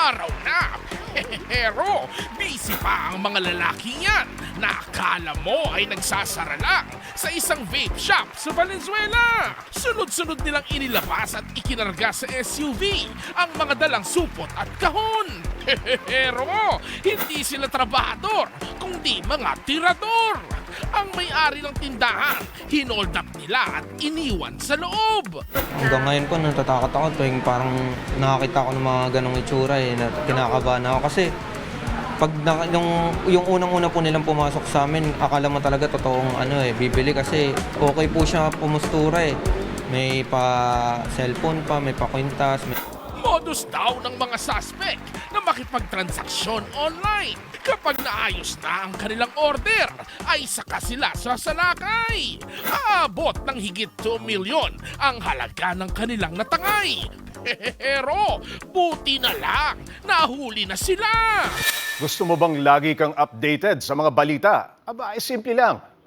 Araw na. Pero busy pa ang mga lalaki yan na akala mo ay nagsasara lang sa isang vape shop sa Valenzuela. Sunod-sunod nilang inilabas at ikinarga sa SUV ang mga dalang supot at kahon. Pero hindi sila trabahador, kundi mga tirador. Ang may-ari ng tindahan, hinold up nila at iniwan sa loob. Hanggang ngayon po, natatakot ako tuwing parang nakakita ko ng mga ganong itsura eh, na kinakabahan ako. Kasi pag na, yung, yung unang-una po nilang pumasok sa amin, akala mo talaga totoong ano eh, bibili kasi okay po siya pumustura eh. May pa cellphone pa, may pa kwintas, may... Modus daw ng mga suspect na makipagtransaksyon online. Kapag naayos na ang kanilang order, ay saka sila sasalakay. Aabot ng higit 2 milyon ang halaga ng kanilang natangay. Pero buti na lang, nahuli na sila. Gusto mo bang lagi kang updated sa mga balita? Aba, ay simple lang.